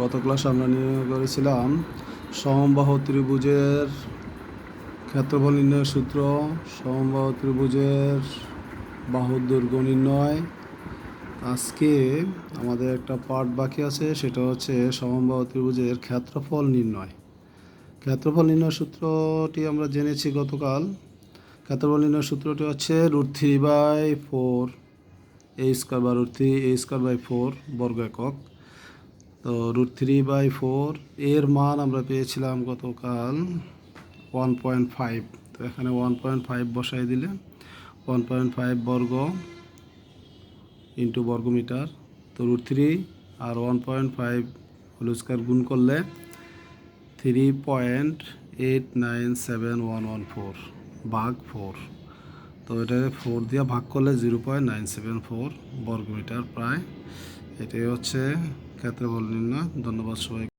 গত ক্লাস আমরা নির্ণয় করেছিলাম, সমবাহু ত্রিভুজের ক্ষেত্রফল নির্ণয়ের সূত্র, সমবাহু ত্রিভুজের বাহুর দৈর্ঘ্য নির্ণয়। আজকে আমাদের একটা পার্ট বাকি আছে, সেটা হচ্ছে সমবাহু ত্রিভুজের ক্ষেত্রফল নির্ণয়। ক্ষেত্রফল নির্ণয় সূত্রটি আমরা জেনেছি গতকাল। ক্ষেত্রফল নির্ণয় সূত্রটি হচ্ছে root three by four, a square বা root three, a square by four বর্গ একক। তো রুট থ্রি বাই ফোর, এর মান আমরা পেয়েছিলাম গতকাল ওয়ান পয়েন্ট ফাইভ। তো এখানে ওয়ান পয়েন্ট ফাইভ বসাই দিলে, ওয়ান পয়েন্ট ফাইভ বর্গ ইন্টু বর্গমিটার। তো রুট থ্রি আর one point five whole square গুণ করলে three point eight nine seven one one four ভাগ ফোর। তো এটা ফোর দিয়ে ভাগ করলে zero point nine seven four বর্গমিটার প্রায়। এটাই হচ্ছে ক্ষেত্রফল না। ধন্যবাদ সবাই